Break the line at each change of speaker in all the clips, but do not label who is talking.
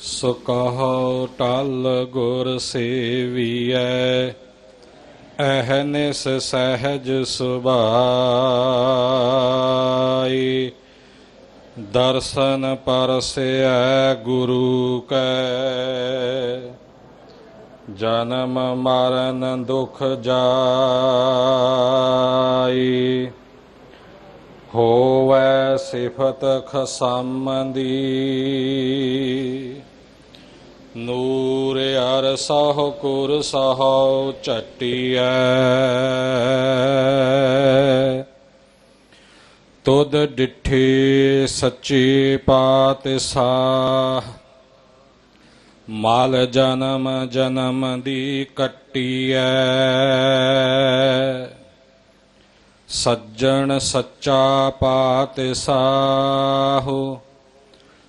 ਸੋ ਟਲ ਗੁਰ ਸੇਵੀਐ ਅਹਨਿਸ ਸਹਿਜ ਸੁਭਾਈ। ਦਰਸ਼ਨ ਪਰਸੈ ਗੁਰੂ ਕੈ, ਜਨਮ ਮਰਨ ਦੁਖ ਜਾਈ। ਹੋਵੈ ਸਿਫਤ ਖਸਮਦੀ ਨੂਰ ਅਰ ਸਹੁ ਕੁਰ ਸਹੁ ਚਟਿਐ ਤੁਧ ਡਿਠੇ ਸੱਚੇ ਪਾਤਸ਼ਾਹ, ਮਾਲ ਜਨਮ ਜਨਮ ਦੀ ਕੱਟੀਐ। ਸੱਜਣ ਸੱਚਾ ਪਾਤ ਪਾਤਸ਼ਾਹੋ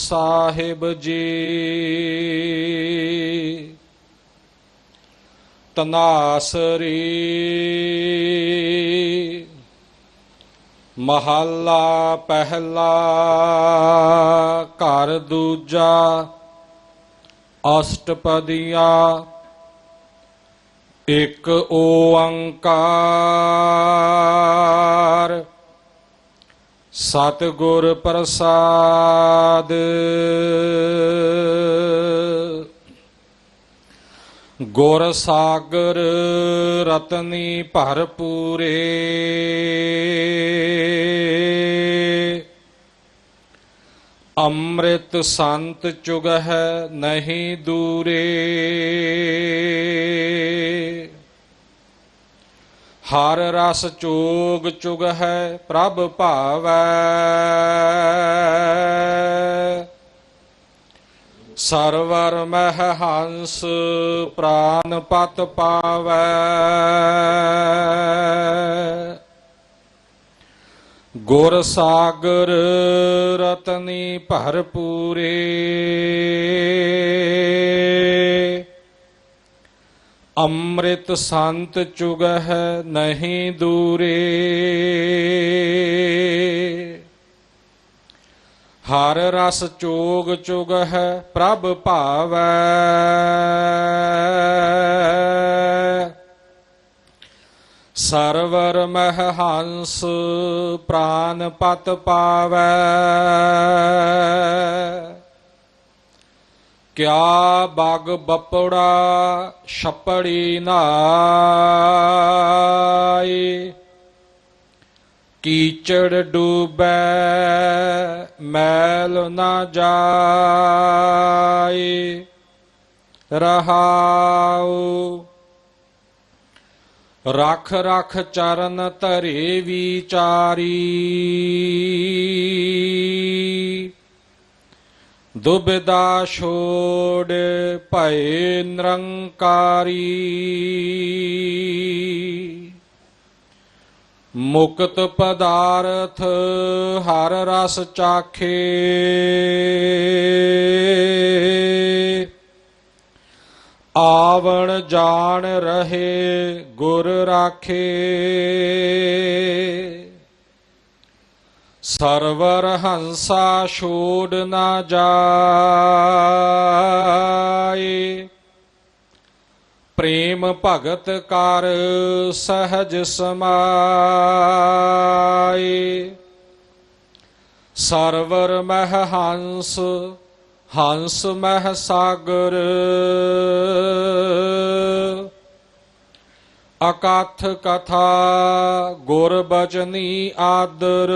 ਸਾਹਿਬ ਜੀ। ਤਨਾਸਰੀ ਮਹੱਲਾ ਪਹਿਲਾ ਘਰ ਦੂਜਾ ਅਸ਼ਟਪਦੀਆਂ ਇਕ ਓੰਕਾਰ। ਸਤਿਗੁਰ ਪ੍ਰਸਾਦ। ਗੁਰ ਸਾਗਰ ਰਤਨੀ ਭਰਪੂਰੇ। ਅੰਮ੍ਰਿਤ ਸੰਤ ਚੁਗਹ ਨਹੀਂ ਦੂਰੇ। ਹਰ ਰਸ ਚੋਗ ਚੁਗ ਹੈ ਪ੍ਰਭ ਭਾਵੈ। ਸਰਵਰ ਮਹਿ ਹੰਸ ਪ੍ਰਾਨ ਪਤ ਪਾਵੈ। ਗੁਰ ਸਾਗਰ ਰਤਨੀ ਭਰਪੂਰੇ। ਅੰਮ੍ਰਿਤ ਸੰਤ ਚੁਗਹਿ ਨਹੀਂ ਦੂਰੇ। ਹਰ ਰਸ ਚੋਗ ਚੁਗਹਿ ਪ੍ਰਭ ਭਾਵੈ। ਸਰਵਰ ਮਹਿ ਹੰਸ ਪ੍ਰਾਨ ਪਤ ਪਾਵੈ। ਕਿਆ ਬਾਗ ਬਪੜਾ ਛਪੜੀ ਨਾਈ? ਕੀਚੜ ਡੂਬੈ ਮੈਲ ਨਾ ਜਾਈ? ਰਹਾਉ। ਰਖ ਰਖ ਚਰਨ ਧਰੇ ਵਿਚਾਰੀ ਦੁਬਿਦਾ ਛੋੜ ਭਏ ਨਿਰੰਕਾਰੀ। ਮੁਕਤ ਪਦਾਰਥ ਹਰ ਰਸ ਚਾਖੇ। ਆਵਣ ਜਾਣ ਰਹੇ ਗੁਰ ਰਾਖੇ। ਸਰਵਰ ਹੰਸਾ ਛੋੜ ਨਾ ਜਾਏ। ਪ੍ਰੇਮ ਭਗਤ ਕਰ ਸਹਜ ਸਮਾਏ। ਸਰਵਰ ਮਹਿ ਹੰਸ ਹੰਸ ਮਹਿ ਸਾਗਰ। ਅਕਥ ਕਥਾ ਗੁਰ ਬਚਨੀ ਆਦਰ।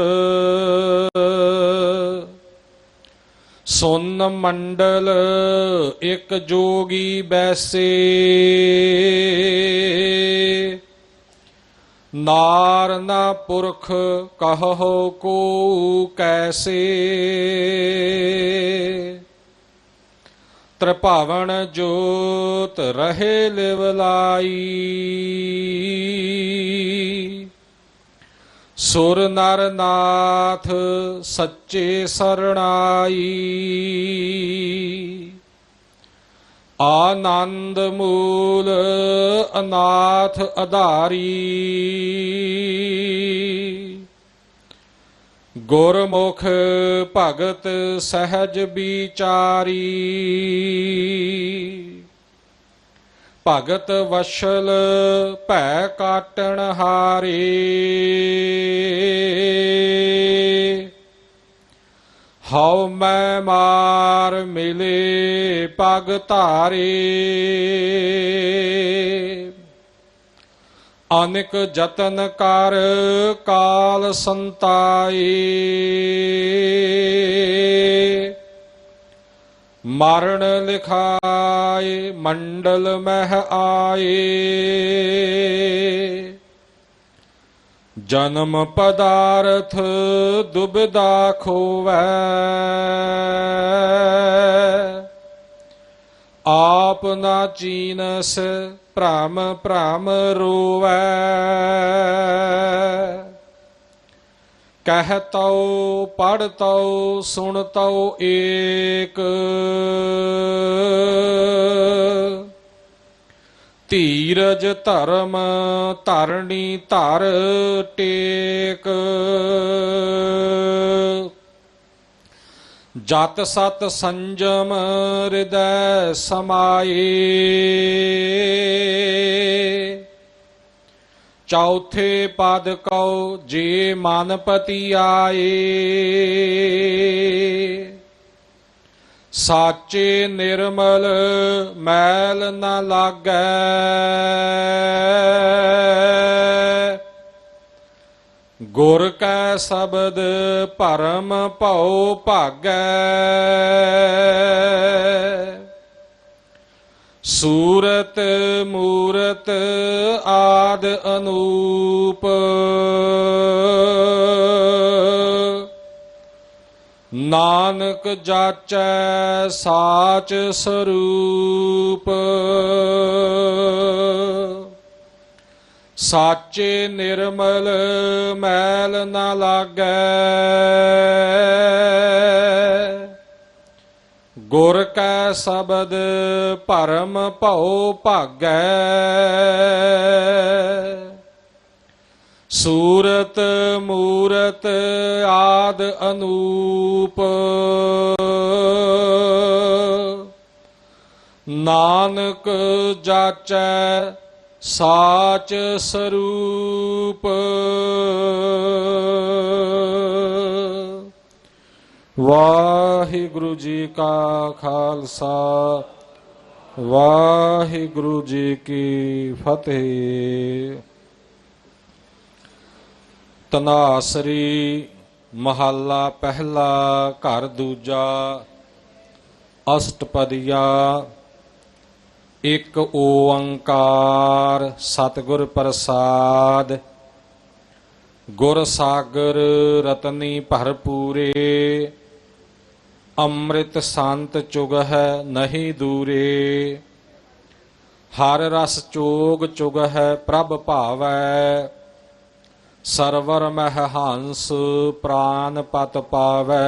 ਸੁਨ ਮੰਡਲ ਇੱਕ ਜੋਗੀ ਬੈਸੇ। ਨਾਰ ਨਾ ਪੁਰਖ ਕਹੋ ਕੋ ਕੈਸੇ। ਤ੍ਰਿਭਾਵਨ ਜੋਤ ਰਹੇ ਲਿਵਲਾਈ ਸੁਰ ਨਰ ਨਾਥ ਸੱਚੇ ਸਰਣਾਈ। ਆਨੰਦ ਮੂਲ ਅਨਾਥ ਅਧਾਰੀ। ਗੁਰਮੁਖ ਭਗਤ ਸਹਿਜ ਵਿਚਾਰੀ। ਭਗਤ ਵਸ਼ਲ ਭੈ ਕਾਟਣ ਹਾਰੇ। ਹਉ ਮੈਂ ਮਾਰ ਮਿਲੇ ਪਗ ਧਾਰੇ। ਅਨਿਕ ਜਤਨ ਕਰ ਕਾਲ ਸੰਤਾਈ। ਮਰਨ ਲਿਖਾਏ ਮੰਡਲ ਮਹਿ ਆਏ ਜਨਮ ਪਦਾਰਥ ਦੁਬਿਦਾ ਖੋਵੈ। ਆਪ ਨਾ ਚੀਨਸ ਭ੍ਰਮ ਭ੍ਰਮ ਰੋਵੈ। ਕਹਤਉ ਸੁਣ ਸੁਣਤਉ ਏਕ। ਧੀਰਜ ਧਰਮ ਧਰਣੀ ਧਰ ਟੇਕ। ਜਤ ਸਤ ਸੰਜਮ ਹਿਰਦੈ ਸਮਾਏ ਚੌਥੇ ਪਦ ਕਉ ਜੇ ਮਨਪਤੀ ਆਏ ਸਾਚੇ ਨਿਰਮਲ ਮੈਲ ਨਾ ਲਾਗੈ। ਗੁਰ ਕੈ ਸ਼ਬਦ ਭਰਮ ਭਉ ਭਾਗੈ। ਸੂਰਤ ਮੂਰਤ ਆਦ ਅਨੂਪ। ਨਾਨਕ ਜਾਚੈ ਸਾਚ ਸਰੂਪ। ਸਾਚੇ ਨਿਰਮਲ ਮੈਲ ਨਾ ਲਾਗੈ। ਗੁਰ ਕੈ ਸ਼ਬਦ ਭਰਮ ਭਉ ਭਾਗੈ। ਸੂਰਤ, ਮੂਰਤ ਆਦ ਅਨੂਪ। ਨਾਨਕ ਜਾਚੈ ਸਾਚ ਸਰੂਪ। ਵਾਹਿਗੁਰੂ ਜੀ ਕਾ ਖਾਲਸਾ, ਵਾਹਿਗੁਰੂ ਜੀ ਕੀ ਫਤਿਹ। ਤਨਾਸਰੀ ਮਹੱਲਾ ਪਹਿਲਾ, ਘਰ ਦੂਜਾ, ਅਸ਼ਟਪਦੀਆ ਇੱਕ ਓੰਕਾਰ ਸਤਿਗੁਰ ਪ੍ਰਸਾਦ, ਗੁਰ ਸਾਗਰ ਰਤਨੀ ਭਰਪੂਰੇ, ਅੰਮ੍ਰਿਤ ਸੰਤ ਚੁਗ ਹੈ ਨਹੀਂ ਦੂਰੇ, ਹਰ ਰਸ ਚੋਗ ਚੁਗ ਪ੍ਰਭ ਭਾਵੈ, ਸਰਵਰ ਮਹਿ ਹੰਸ ਪ੍ਰਾਨ ਪਤ ਪਾਵੈ।